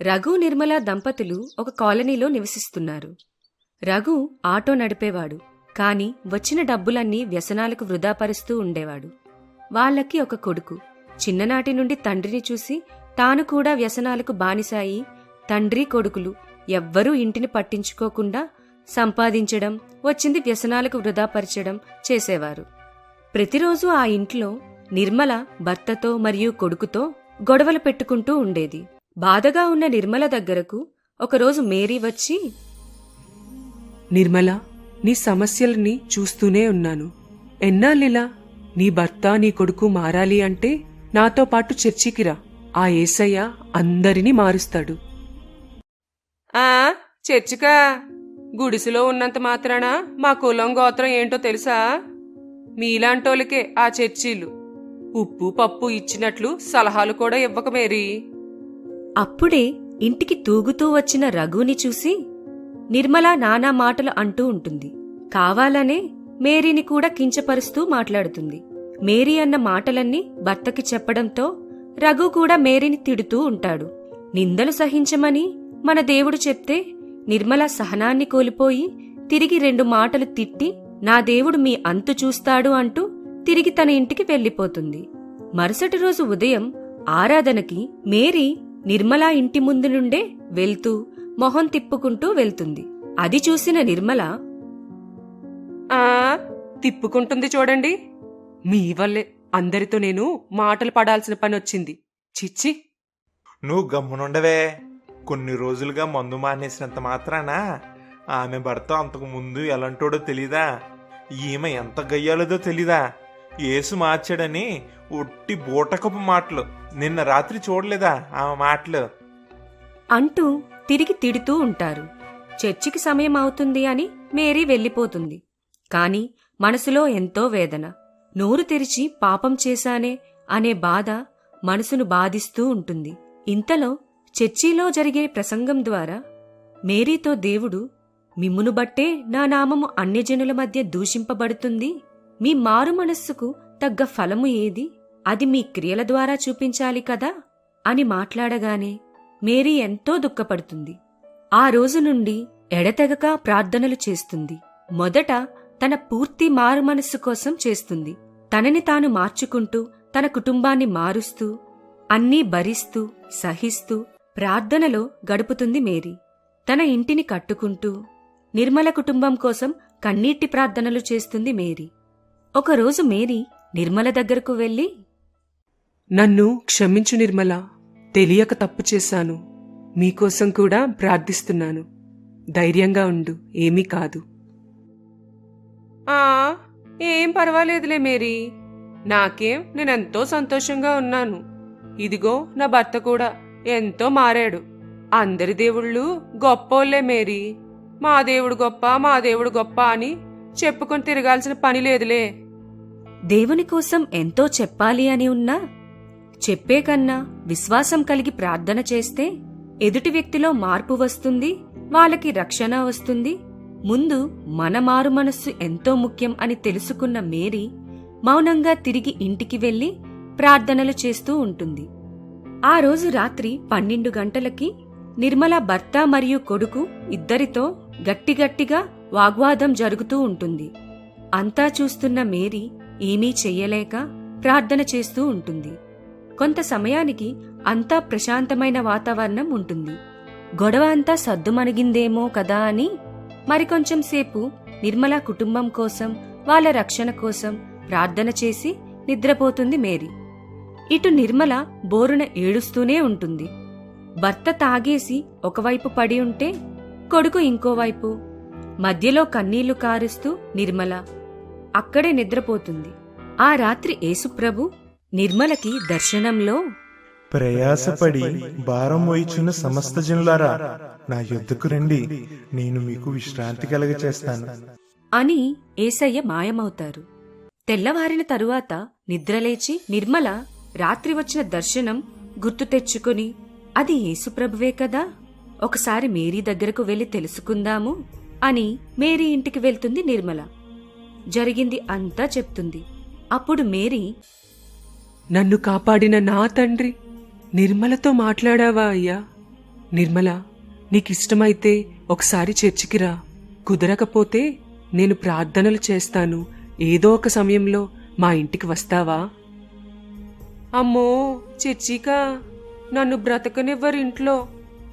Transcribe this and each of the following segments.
రఘు నిర్మల దంపతులు ఒక కాలనీలో నివసిస్తున్నారు. రఘు ఆటో నడిపేవాడు కాని వచ్చిన డబ్బులన్నీ వ్యసనాలకు వృధాపరుస్తూ ఉండేవాడు. వాళ్ళకి ఒక కొడుకు చిన్ననాటి నుండి తండ్రిని చూసి తాను కూడా వ్యసనాలకు బానిసాయి తండ్రి కొడుకులు ఎవ్వరూ ఇంటిని పట్టించుకోకుండా సంపాదించడం వచ్చింది వ్యసనాలకు వృధాపరచడం చేసేవారు. ప్రతిరోజు ఆ ఇంట్లో నిర్మల భర్తతో మరియు కొడుకుతో గొడవలు పెట్టుకుంటూ ఉండేది. బాధగా ఉన్న నిర్మల దగ్గరకు ఒకరోజు మేరీ వచ్చి నిర్మల నీ సమస్యలని చూస్తూనే ఉన్నాను. ఎన్నాళ్ళిలా నీ భర్త నీ కొడుకు మారాలి అంటే నాతో పాటు చర్చికి రా. ఆ ఏసయ్య అందరినీ మారుస్తాడు. ఆ చర్చికా? గుడిసెలో ఉన్నంత మాత్రాన? మా కులం గోత్రం ఏంటో తెలుసా? మీలాంటోళ్ళకే ఆ చర్చీలు. ఉప్పు పప్పు ఇచ్చినట్లు సలహాలు కూడా ఇవ్వక మేరీ. అప్పుడే ఇంటికి తూగుతూ వచ్చిన రఘుని చూసి నిర్మల నానా మాటలు అంటూ ఉంటుంది. కావాలనే మేరీని కూడా కించపరుస్తూ మాట్లాడుతుంది. మేరీ అన్న మాటలన్నీ భర్తకి చెప్పడంతో రఘు కూడా మేరీని తిడుతూ ఉంటాడు. నిందలు సహించమని మన దేవుడు చెప్తే నిర్మల సహనాన్ని కోల్పోయి తిరిగి రెండు మాటలు తిట్టి నా దేవుడు మీ అంతు చూస్తాడు అంటూ తిరిగి తన ఇంటికి వెళ్ళిపోతుంది. మరుసటి రోజు ఉదయం ఆరాధనకి మేరీ నిర్మల ఇంటి ముందు నుండే వెళ్తూ మొహం తిప్పుకుంటూ వెళ్తుంది. అది చూసిన నిర్మల ఆ తిప్పుకుంటుంది చూడండి. మీ వల్లే అందరితో నేను మాటలు పడాల్సిన పని వచ్చింది. చిచ్చి. నువ్వు గమ్మునుండవే. కొన్ని రోజులుగా మందు మానేసినంత మాత్రాన? ఆమె భర్త అంతకు ముందు ఎలాంటోడో తెలీదా? ఈమె ఎంత గయ్యాలదో తెలీదా? ఏసు మార్చాడని ఒట్టి బూటకపు మాటలు. నిన్న రాత్రి చూడలేదా ఆ మాటలు? అంటూ తిరిగి తిడుతూ ఉంటారు. చర్చికి సమయం అవుతుంది అని మేరీ వెళ్ళిపోతుంది. కాని మనసులో ఎంతో వేదన. నోరు తెరిచి పాపం చేశానే అనే బాధ మనసును బాధిస్తూ ఉంటుంది. ఇంతలో చర్చిలో జరిగే ప్రసంగం ద్వారా మేరీతో దేవుడు మిమ్మును బట్టే నా నామము అన్యజనుల మధ్య దూషింపబడుతుంది? మీ మారు మనస్సుకు తగ్గ ఫలము ఏది? అది మీ క్రియల ద్వారా చూపించాలి కదా? అని మాట్లాడగానే మేరీ ఎంతో దుఃఖపడుతుంది. ఆ రోజు నుండి ఎడతెగక ప్రార్థనలు చేస్తుంది. మొదట తన పూర్తి మారు మనస్సు కోసం చేస్తుంది. తనని తాను మార్చుకుంటూ తన కుటుంబాన్ని మారుస్తూ అన్నీ భరిస్తూ సహిస్తూ ప్రార్థనలో గడుపుతుంది మేరీ. తన ఇంటిని కట్టుకుంటూ నిర్మల కుటుంబం కోసం కన్నీటి ప్రార్థనలు చేస్తుంది మేరీ. ఒకరోజు మేరీ నిర్మల దగ్గరకు వెళ్ళి నన్ను క్షమించు నిర్మల తెలియక తప్పు చేశాను. మీకోసం కూడా ప్రార్థిస్తున్నాను. ధైర్యంగా ఉండు ఏమీ కాదు. ఆ ఏం పర్వాలేదులే మేరీ. నాకేం నేనెంతో సంతోషంగా ఉన్నాను. ఇదిగో నా భర్త కూడా ఎంతో మారాడు. అందరి దేవుళ్ళు గొప్పోళ్ళే మేరీ. మా దేవుడు గొప్ప మా దేవుడు గొప్ప అని చెప్పుకొని తిరగాల్సిన పని లేదులే. దేవుని కోసం ఎంతో చెప్పాలి అని ఉన్నా చెప్పే కన్నా విశ్వాసం కలిగి ప్రార్థన చేస్తే ఎదుటి వ్యక్తిలో మార్పు వస్తుంది వాళ్ళకి రక్షణ వస్తుంది. ముందు మన మారు మనస్సు ఎంతో ముఖ్యం అని తెలుసుకున్న మేరీ మౌనంగా తిరిగి ఇంటికి వెళ్ళి ప్రార్థనలు చేస్తూ ఉంటుంది. ఆ రోజు రాత్రి పన్నెండు గంటలకి నిర్మల భర్త మరియు కొడుకు ఇద్దరితో గట్టిగట్టిగా వాగ్వాదం జరుగుతూ ఉంటుంది. అంతా చూస్తున్న మేరీ ఏమీ చెయ్యలేక ప్రార్థన చేస్తూ ఉంటుంది. కొంత సమయానికి అంతా ప్రశాంతమైన వాతావరణం ఉంటుంది. గొడవ అంతా సద్దుమణిగిందేమో కదా అని మరికొంచెం సేపు నిర్మల కుటుంబం కోసం వాళ్ళ రక్షణ కోసం ప్రార్థన చేసి నిద్రపోతుంది మేరీ. ఇటు నిర్మల బోరున ఏడుస్తూనే ఉంటుంది. భర్త తాగేసి ఒకవైపు పడి ఉంటే కొడుకు ఇంకోవైపు మధ్యలో కన్నీళ్ళు కారుస్తూ నిర్మల అక్కడే నిద్రపోతుంది. ఆ రాత్రి యేసుప్రభు నిర్మలకి దర్శనంలో ప్రయాసపడి భారం వహిచున్న సమస్త జనులారా నా యుద్ధకు రండి. నేను మీకు విశ్రాంతి కలగ చేస్తాను అని ఏసయ్య మాయమవుతారు. తెల్లవారిన తరువాత నిద్రలేచి నిర్మల రాత్రి వచ్చిన దర్శనం గుర్తు తెచ్చుకుని అది యేసుప్రభువే కదా? ఒకసారి మేరీ దగ్గరకు వెళ్ళి తెలుసుకుందాము. అని మేరీ ఇంటికి వెళ్తుంది నిర్మల. జరిగింది అంతా చెప్తుంది. అప్పుడు మేరీ నన్ను కాపాడిన నా తండ్రి నిర్మలతో మాట్లాడావా అయ్యా? నిర్మల నీకిష్టమైతే ఒకసారి చర్చికిరా కుదరకపోతే నేను ప్రార్థనలు చేస్తాను. ఏదో ఒక సమయంలో మా ఇంటికి వస్తావా? అమ్మో చర్చికా? నన్ను బ్రతకనివ్వరు ఇంట్లో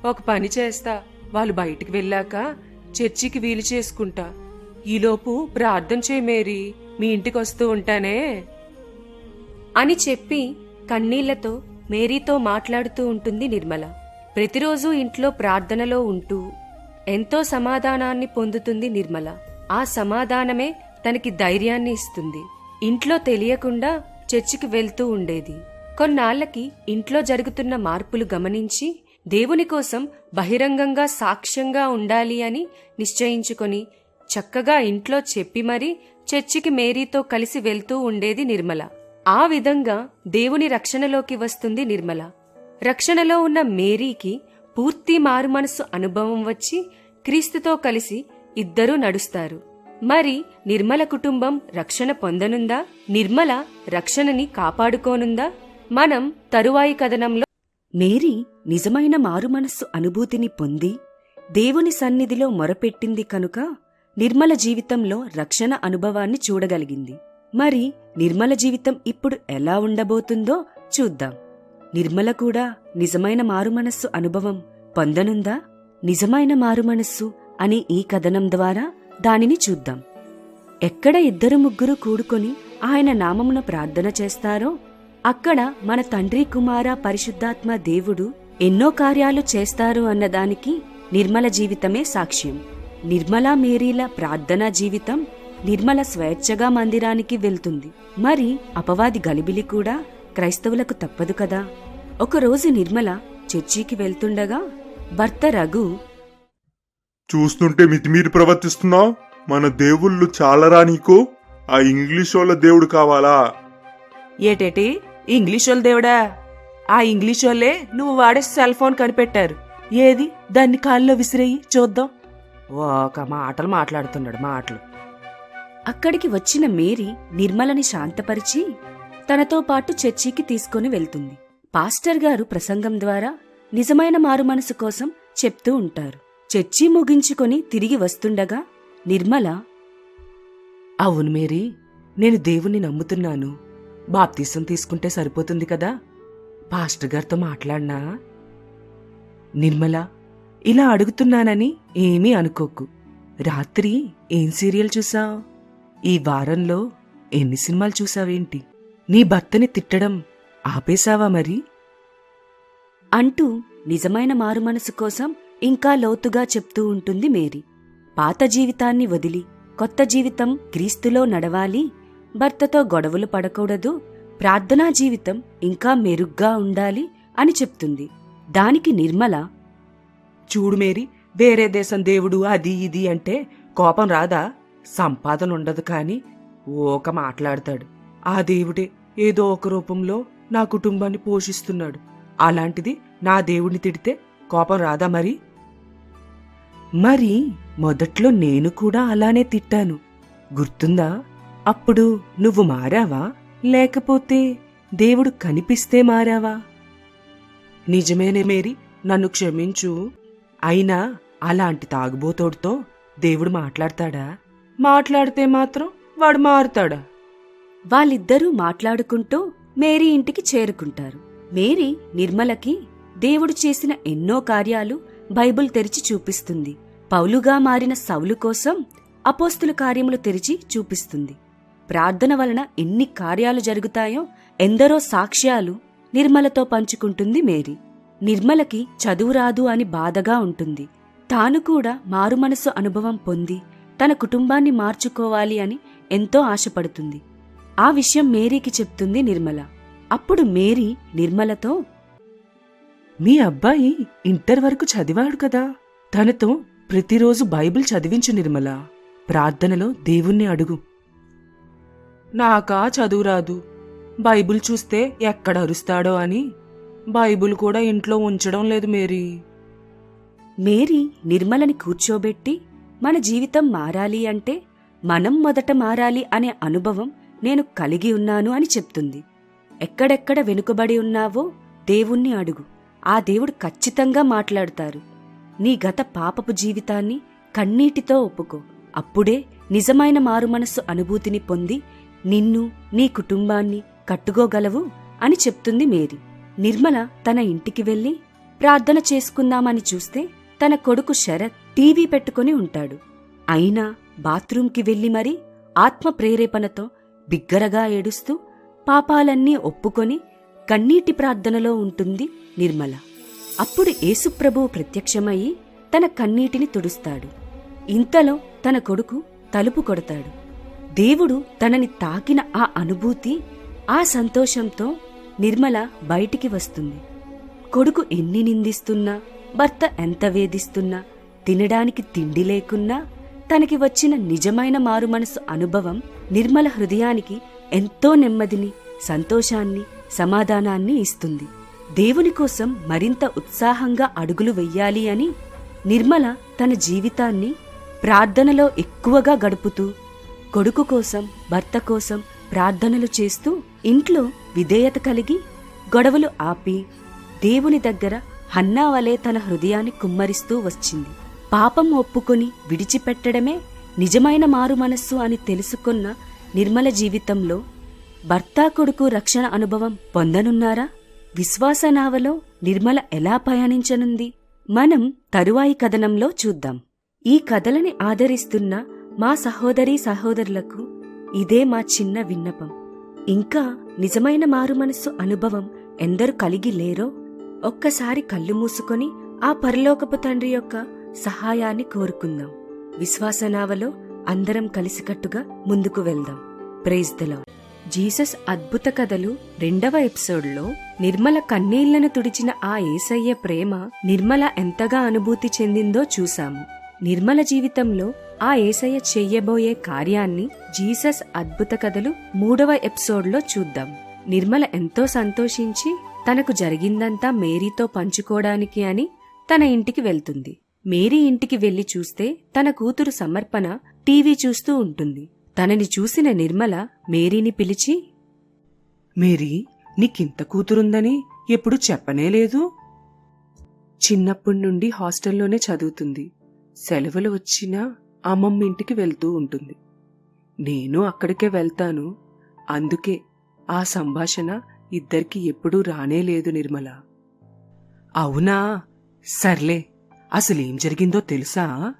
ఒక పని చేస్తా. వాళ్ళు బయటికి వెళ్ళాక చర్చికి వీలు చేసుకుంటా. ఈలోపు ప్రార్థన చేయమేరీ మీ ఇంటికి వస్తూ ఉంటానే? అని చెప్పి కన్నీళ్ళతో మేరీతో మాట్లాడుతూ ఉంటుంది నిర్మల. ప్రతిరోజు ఇంట్లో ప్రార్థనలో ఉంటూ ఎంతో సమాధానాన్ని పొందుతుంది నిర్మల. ఆ సమాధానమే తనకి ధైర్యాన్ని ఇస్తుంది. ఇంట్లో తెలియకుండా చర్చికి వెళ్తూ ఉండేది. కొన్నాళ్ళకి ఇంట్లో జరుగుతున్న మార్పులు గమనించి దేవుని కోసం బహిరంగంగా సాక్ష్యంగా ఉండాలి అని నిశ్చయించుకొని చక్కగా ఇంట్లో చెప్పి మరీ చర్చికి మేరీతో కలిసి వెళ్తూ ఉండేది నిర్మల. ఆ విధంగా దేవుని రక్షణలోకి వస్తుంది నిర్మల. రక్షణలో ఉన్న మేరీకి పూర్తి మారుమనసు అనుభవం వచ్చి క్రీస్తుతో కలిసి ఇద్దరూ నడుస్తారు. మరి నిర్మల కుటుంబం రక్షణ పొందనుందా? నిర్మల రక్షణని కాపాడుకోనుందా? మనం తరువాయి కథనంలో మేరీ నిజమైన మారుమనస్సు అనుభూతిని పొంది దేవుని సన్నిధిలో మొరపెట్టింది కనుక నిర్మల జీవితంలో రక్షణ అనుభవాన్ని చూడగలిగింది. మరి నిర్మల జీవితం ఇప్పుడు ఎలా ఉండబోతుందో చూద్దాం. నిర్మల కూడా నిజమైన మారుమనస్సు అనుభవం పొందనుందా? నిజమైన మారుమనస్సు అనే ఈ కథనం ద్వారా దానిని చూద్దాం. ఎక్కడ ఇద్దరు ముగ్గురు కూడుకొని ఆయన నామమున ప్రార్థన చేస్తారో అక్కడ మన తండ్రి కుమార పరిశుద్ధాత్మ దేవుడు ఎన్నో కార్యాలు చేస్తారు అన్నదానికి నిర్మల జీవితమే సాక్ష్యం. నిర్మల మేరీల ప్రార్థనా జీవితం నిర్మల స్వేచ్ఛగా మందిరానికి వెళ్తుంది. మరి అపవాది గలిబిలి కూడా క్రైస్తవులకు తప్పదు కదా? ఒకరోజు నిర్మల చర్చికి వెళ్తుండగా భర్త రఘు చూస్తుంటే మితిమీరి ప్రవర్తిస్తున్నావు మన దేవుళ్ళు చాలరా నీకు? ఆ ఇంగ్లీష్ వాళ్ళ దేవుడు కావాలా? ఏటేటి ఇంగ్లీష్ వాళ్ళ దేవుడా ఆ ఇంగ్లీష్ వాళ్ళే నువ్వు వాడే సెల్ ఫోన్ కనిపెట్టారు. ఏది? దాన్ని కాల్లో విసిరేయి చూద్దాం. ఒక మాటలు మాట్లాడుతున్నాడు మాటలు. అక్కడికి వచ్చిన మేరీ నిర్మలని శాంతపరిచి తనతో పాటు చర్చికి తీసుకుని వెళ్తుంది. పాస్టర్ గారు ప్రసంగం ద్వారా నిజమైన మారుమనసు కోసం చెప్తూ ఉంటారు. చర్చి ముగించుకొని తిరిగి వస్తుండగా నిర్మల అవును మేరీ నేను దేవుణ్ణి నమ్ముతున్నాను. బాప్తీసం తీసుకుంటే సరిపోతుంది కదా? పాస్టర్ గారితో మాట్లాడినా? నిర్మల ఇలా అడుగుతున్నానని ఏమీ అనుకోకు. రాత్రి ఏం సీరియల్ చూసావు? ఈ వారంలో ఎన్ని సినిమాలు చూసావేంటి? నీ భర్తని తిట్టడం ఆపేశావా మరి? అంటూ నిజమైన మారుమనసు కోసం ఇంకా లోతుగా చెప్తూ ఉంటుంది మేరీ. పాత జీవితాన్ని వదిలి కొత్త జీవితం క్రీస్తులో నడవాలి భర్తతో గొడవలు పడకూడదు ప్రార్థనా జీవితం ఇంకా మెరుగ్గా ఉండాలి అని చెప్తుంది. దానికి నిర్మల చూడు మేరీ వేరే దేశం దేవుడు అది ఇది అంటే కోపం రాదా? సంపాదన ఉండదు కాని ఓక మాట్లాడతాడు. ఆ దేవుడే ఏదో ఒక రూపంలో నా కుటుంబాన్ని పోషిస్తున్నాడు. అలాంటిది నా దేవుడిని తిడితే కోపం రాదా మరి? మరి మొదట్లో నేను కూడా అలానే తిట్టాను. గుర్తుందా? అప్పుడు నువ్వు మారావా? లేకపోతే దేవుడు కనిపిస్తే మారావా? నిజమేనే మేరీ నన్ను క్షమించు. అయినా అలాంటి తాగుబోతోడితో దేవుడు మాట్లాడతాడా? మాట్లాడితే మాత్రం వాడు మారుతాడా? వాళ్ళిద్దరూ మాట్లాడుకుంటూ మేరీ ఇంటికి చేరుకుంటారు. మేరీ నిర్మలకి దేవుడు చేసిన ఎన్నో కార్యాలు బైబిల్ తెరిచి చూపిస్తుంది. పౌలుగా మారిన సౌలు కోసం అపోస్తుల కార్యములు తెరిచి చూపిస్తుంది. ప్రార్థన వలన ఎన్ని కార్యాలు జరుగుతాయో ఎందరో సాక్ష్యాలు నిర్మలతో పంచుకుంటుంది మేరీ. నిర్మలకి చదువు రాదు అని బాధగా ఉంటుంది. తాను కూడా మారుమనసు అనుభవం పొంది తన కుటుంబాన్ని మార్చుకోవాలి అని ఎంతో ఆశపడుతుంది. ఆ విషయం మేరీకి చెప్తుంది నిర్మల. అప్పుడు మేరీ నిర్మలతో మీ అబ్బాయి ఇంటర్ వరకు చదివాడు కదా. తనతో ప్రతిరోజు బైబిల్ చదివించు నిర్మల. ప్రార్థనలో దేవుణ్ణి అడుగు. నాకా చదువురాదు. బైబిల్ చూస్తే ఎక్కడ అరుస్తాడో అని. బైబిల్ కూడా ఇంట్లో ఉంచడం లేదు మేరీ. మేరీ నిర్మలని కూర్చోబెట్టి మన జీవితం మారాలి అంటే మనం మొదట మారాలి అనే అనుభవం నేను కలిగి ఉన్నాను అని చెప్తుంది. ఎక్కడెక్కడ వెనుకబడి ఉన్నావో దేవుణ్ణి అడుగు. ఆ దేవుడు ఖచ్చితంగా మాట్లాడతారు. నీ గత పాపపు జీవితాన్ని కన్నీటితో ఒప్పుకో. అప్పుడే నిజమైన మారుమనస్సు అనుభూతిని పొంది నిన్ను నీ కుటుంబాన్ని కట్టుకోగలవు? అని చెప్తుంది మేరీ. నిర్మల తన ఇంటికి వెళ్ళి ప్రార్థన చేసుకుందామని చూస్తే తన కొడుకు శరత్ టీవీ పెట్టుకుని ఉంటాడు. అయినా బాత్రూంకి వెళ్ళి మరీ ఆత్మ ప్రేరేపణతో బిగ్గరగా ఏడుస్తూ పాపాలన్నీ ఒప్పుకొని కన్నీటి ప్రార్థనలో ఉంటుంది నిర్మల. అప్పుడు యేసుప్రభువు ప్రత్యక్షమయ్యి తన కన్నీటిని తుడుస్తాడు. ఇంతలో తన కొడుకు తలుపు కొడతాడు. దేవుడు తనని తాకిన ఆ అనుభూతి ఆ సంతోషంతో నిర్మల బయటికి వస్తుంది. కొడుకు ఎన్ని నిందిస్తున్నా భర్త ఎంత వేధిస్తున్నా తినడానికి తిండి లేకున్నా తనకి వచ్చిన నిజమైన మారుమనసు అనుభవం నిర్మల హృదయానికి ఎంతో నెమ్మదిని సంతోషాన్ని సమాధానాన్ని ఇస్తుంది. దేవుని కోసం మరింత ఉత్సాహంగా అడుగులు వెయ్యాలి అని నిర్మల తన జీవితాన్ని ప్రార్థనలో ఎక్కువగా గడుపుతూ కొడుకు కోసం భర్త కోసం ప్రార్థనలు చేస్తూ ఇంట్లో విధేయత కలిగి గొడవలు ఆపి దేవుని దగ్గర హన్నా వలె తన హృదయాన్ని కుమ్మరిస్తూ వచ్చింది. పాపం ఒప్పుకొని విడిచిపెట్టడమే నిజమైన మారు మనస్సు అని తెలుసుకున్న నిర్మల జీవితంలో భర్త కొడుకు రక్షణ అనుభవం పొందనున్నారా? విశ్వాస నావలో నిర్మల ఎలా పయనించనుంది? మనం తరువాయి కథనంలో చూద్దాం. ఈ కథలని ఆదరిస్తున్న మా సహోదరీ సహోదరులకు ఇదే మా చిన్న విన్నపం. ఇంకా నిజమైన మారుమనస్సు అనుభవం ఎందరు కలిగి లేరో ఒక్కసారి కళ్ళు మూసుకొని ఆ పరలోకపు తండ్రి యొక్క సహాయాన్ని కోరుకుందాం. విశ్వాసనావలో అందరం కలిసికట్టుగా ముందుకు వెళ్దాం. ప్రేజ్ దలో జీసస్ అద్భుత కథలు రెండవ ఎపిసోడ్లో నిర్మల కన్నీళ్ళను తుడిచిన ఆ ఏసయ్య ప్రేమ నిర్మల ఎంతగా అనుభూతి చెందిందో చూశాము. నిర్మల జీవితంలో ఆ ఏసయ్య చెయ్యబోయే కార్యాన్ని జీసస్ అద్భుత కథలు మూడవ ఎపిసోడ్లో చూద్దాం. నిర్మల ఎంతో సంతోషించి తనకు జరిగిందంతా మేరీతో పంచుకోవడానికి అని తన ఇంటికి వెళ్తుంది. మేరీ ఇంటికి వెళ్ళి చూస్తే తన కూతురు సమర్పణ టీవీ చూస్తూ ఉంటుంది. తనని చూసిన నిర్మల మేరీని పిలిచి మేరీ నీకింత కూతురుందని ఎప్పుడు చెప్పనే లేదు? చిన్నప్పటి నుండి హాస్టల్లోనే చదువుతుంది. సెలవులు వచ్చినా అమ్మమ్మ ఇంటికి వెళ్తూ ఉంటుంది. నేను అక్కడికే వెళ్తాను. అందుకే ఆ సంభాషణ ఇద్దరికి ఎప్పుడూ రానే లేదు నిర్మల. అవునా? సర్లే అసలేం జరిగిందో తెలుసా?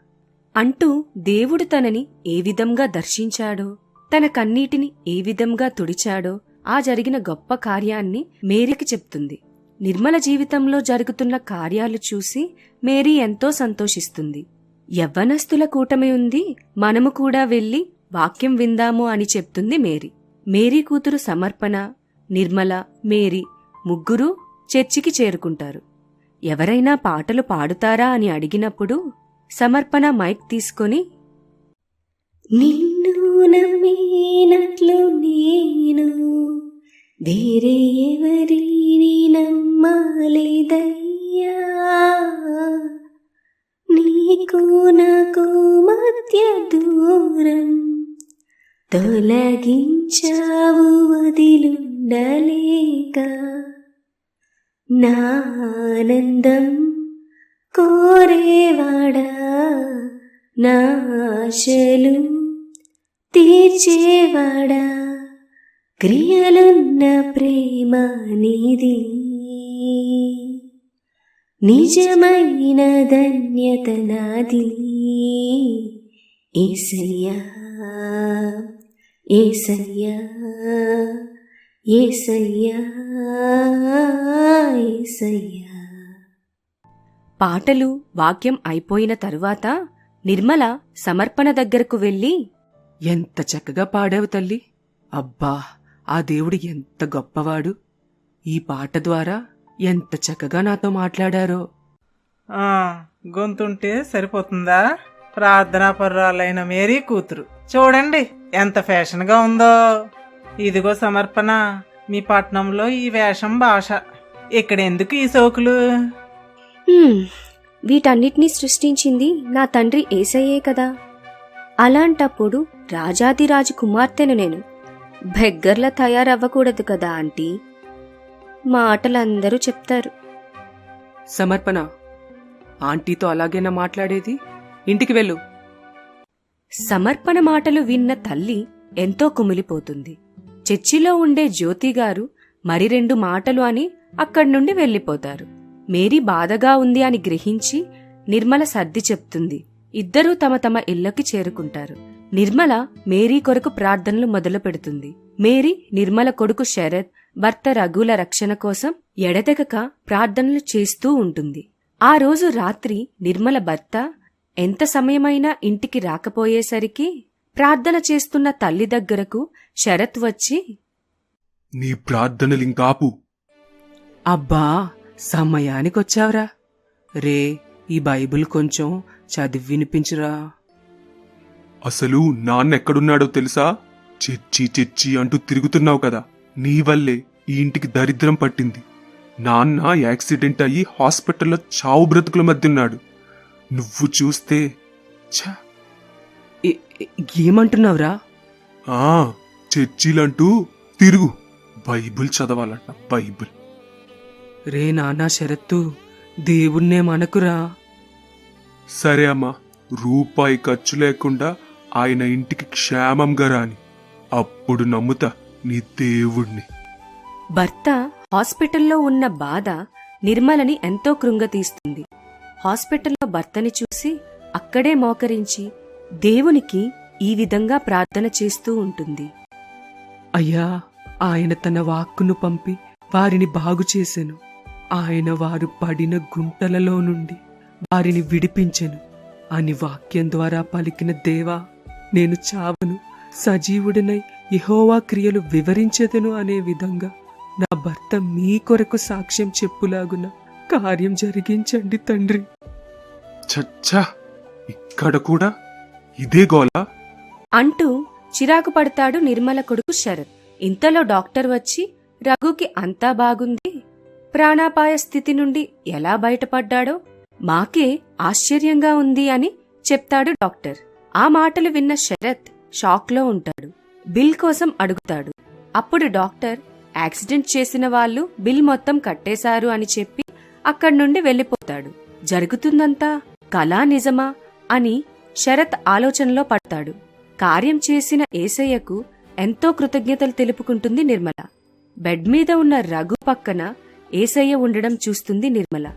అంటూ దేవుడు తనని ఏ విధంగా దర్శించాడో తన కన్నీటిని ఏ విధంగా తుడిచాడో ఆ జరిగిన గొప్ప కార్యాన్ని మేరీకి చెప్తుంది. నిర్మల జీవితంలో జరుగుతున్న కార్యాలు చూసి మేరీ ఎంతో సంతోషిస్తుంది. యవ్వనస్తుల కూటమి ఉంది మనము కూడా వెళ్ళి వాక్యం విందాము అని చెప్తుంది మేరీ. మేరీ కూతురు సమర్పణ నిర్మల మేరీ ముగ్గురూ చర్చికి చేరుకుంటారు. ఎవరైనా పాటలు పాడుతారా అని అడిగినప్పుడు సమర్పణ మైక్ తీసుకొని నిన్ను నమ్మినట్లు నేను వేరే ఎవరిని నమ్మలేదయ్యా. నీకు నాకు మధ్య దూరం తొలగించావు వదిలుండలేక నా ఆనందం కోరేవాడా? నా ఆశలు తీర్చేవాడా? క్రియలున్న ప్రేమ నిధి నిజమైన ధన్యత నాది ఏసయ్యా ఏసయ్యా ఏసయ్యా ఏసయ్యా. పాటలు వాక్యం అయిపోయిన తరువాత నిర్మల సమర్పణ దగ్గరకు వెళ్ళి ఎంత చక్కగా పాడావు తల్లి. అబ్బా ఆ దేవుడు ఎంత గొప్పవాడు. ఈ పాట ద్వారా ఎంత చక్కగా నాతో మాట్లాడారో. ఆ, గొంతుంటే సరిపోతుందా? ప్రార్థనా పర్రాలైన మేరీ కూతురు. చూడండి ఎంత ఫ్యాషన్గా ఉందో. ఇదిగో సమర్పణ మీ పట్నంలో ఈ వేషం భాష. ఇక్కడ ఎందుకు ఈ సోకులు? హ్మ్, వీటన్నిటినీ సృష్టించింది నా తండ్రి ఏసయ్యే కదా. అలాంటప్పుడు రాజాదిరాజు కుమార్తెను నేను బెగ్గర్లా తయారవ్వకూడదు కదా ఆంటీ? మాటలందరూ చెప్తారు. సమర్పణ. ఆంటీతో అలాగేనా మాట్లాడేది? ఇంటికి వెళ్ళు. సమర్పణ మాటలు విన్న తల్లి ఎంతో కుమిలిపోతుంది. చర్చిలో ఉండే జ్యోతిగారు మరి రెండు మాటలు అని అక్కడి నుండి వెళ్ళిపోతారు. మేరీ బాధగా ఉంది అని గ్రహించి నిర్మల సర్ది చెప్తుంది. ఇద్దరూ తమ తమ ఇళ్ళకి చేరుకుంటారు. నిర్మల మేరీ కొరకు ప్రార్థనలు మొదలు పెడుతుంది మేరీ నిర్మల కొడుకు శరత్ భర్త రఘుల రక్షణ కోసం ఎడతెగక ప్రార్థనలు చేస్తూ ఉంటుంది. ఆ రోజు రాత్రి నిర్మల భర్త ఎంత సమయమైనా ఇంటికి రాకపోయేసరికి ప్రార్థన చేస్తున్న తల్లి దగ్గరకు శరత్ వచ్చి నీ ప్రార్థనలింకాపు. అబ్బా సమయానికొచ్చావురా. రే ఈ బైబిల్ కొంచెం చదివి వినిపించురా. అసలు నాన్న ఎక్కడున్నాడో తెలుసా? చర్చి చర్చి అంటూ తిరుగుతున్నావు కదా. నీ వల్లే ఈ ఇంటికి దరిద్రం పట్టింది. నాన్న యాక్సిడెంట్ అయ్యి హాస్పిటల్లో చావు బ్రతుకుల మధ్య ఉన్నాడు నువ్వు చూస్తే ఛ! ఏమంటున్నావురా? ఆ చర్చిలంటూ తిరుగు. Bible చదవాలంట Bible. రే నానా శరత్తు దేవుణ్ణే మనకురా. సరే అమ్మా రూపాయి ఖర్చు లేకుండా ఆయన ఇంటికి క్షేమంగా రాని. అప్పుడు నమ్ముతా. నీ దేవుణ్ణి. భర్త హాస్పిటల్లో ఉన్న బాధ నిర్మలని ఎంతో కృంగతీస్తుంది హాస్పిటల్లో భర్తని చూసి అక్కడే మోకరించి దేవునికి ఈ విధంగా ప్రార్థన చేస్తూ ఉంటుంది. అయ్యా ఆయన తన వాక్కును పంపి వారిని బాగు చేసెను. ఆయన వారు పడిన గుంటలలో నుండి వారిని విడిపించెను. అని వాక్యం ద్వారా పలికిన దేవా నేను చావను. సజీవుడినై యెహోవా క్రియలు వివరించెదను అనే విధంగా నా భర్త మీ కొరకు సాక్ష్యం చెప్పులాగున కార్యం జరిగించండి తండ్రి. చచ్చా ఇక్కడ కూడా ఇదే గోలా? అంటూ చిరాకు పడతాడు నిర్మల కొడుకు శరత్. ఇంతలో డాక్టర్ వచ్చి రఘుకి అంతా బాగుంది. ప్రాణాపాయ స్థితి నుండి ఎలా బయటపడ్డాడో మాకే ఆశ్చర్యంగా ఉంది అని చెప్తాడు డాక్టర్. ఆ మాటలు విన్న శరత్ షాక్లో ఉంటాడు. బిల్ కోసం అడుగుతాడు. అప్పుడు డాక్టర్ యాక్సిడెంట్ చేసిన వాళ్ళు బిల్ మొత్తం కట్టేశారు అని చెప్పి అక్కడి నుండి వెళ్ళిపోతాడు. జరుగుతుందంతా కళా నిజమా? అని శరత్ ఆలోచనలో పడతాడు. కార్యం చేసిన ఏసయ్యకు ఎంతో కృతజ్ఞతలు తెలుపుకుంటుంది నిర్మల. బెడ్ మీద ఉన్న రఘు పక్కన ఏసయ్య ఉండడం చూస్తుంది నిర్మల.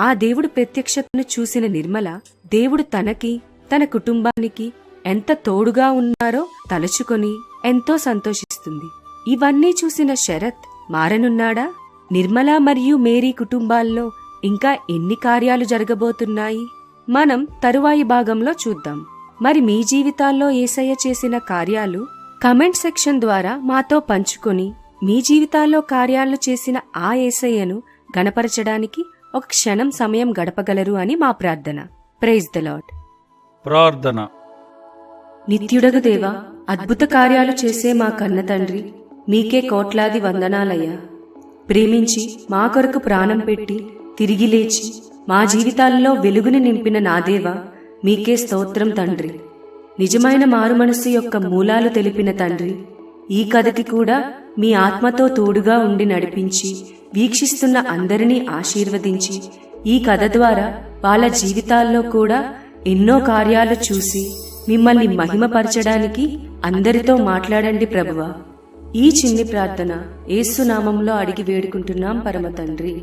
ఆ దేవుడు ప్రత్యక్షతను చూసిన నిర్మల దేవుడు తనకి తన కుటుంబానికి ఎంత తోడుగా ఉన్నారో తలుచుకొని ఎంతో సంతోషిస్తుంది. ఇవన్నీ చూసిన శరత్ మారనున్నాడా? నిర్మల మరియు మేరీ కుటుంబాల్లో ఇంకా ఎన్ని కార్యాలు జరగబోతున్నాయి? మనం తరువాయి భాగంలో చూద్దాం. మరి మీ జీవితాల్లో ఏసయ్య చేసిన కార్యాలు? కమెంట్ సెక్షన్ ద్వారా మాతో పంచుకొని మీ జీవితాల్లో కార్యాలు చేసిన ఆ ఏసయ్యను గణపరచడానికి ఒక క్షణం సమయం గడపగలరు అని మా ప్రార్థన. ప్రైజ్ ద లాడ్ ప్రార్థన. నిత్యుడగు దేవా అద్భుత కార్యాలు చేసే మా కన్న తండ్రి మీకే కోట్లాది వందనాలయ్యా. ప్రేమించి మా కొరకు ప్రాణం పెట్టి తిరిగి లేచి మా జీవితాల్లో వెలుగుని నింపిన నాదేవ మీకే స్తోత్రం తండ్రి. నిజమైన మారు మనస్సు యొక్క మూలాలు తెలిపిన తండ్రి ఈ కథకి కూడా మీ ఆత్మతో తోడుగా ఉండి నడిపించి వీక్షిస్తున్న అందరినీ ఆశీర్వదించి ఈ కథ ద్వారా వాళ్ళ జీవితాల్లో కూడా ఎన్నో కార్యాలు చూసి మిమ్మల్ని మహిమపరచడానికి అందరితో మాట్లాడండి ప్రభువా. ఈ చిన్ని ప్రార్థన ఏసునామంలో అడిగి వేడుకుంటున్నాం పరమ తండ్రి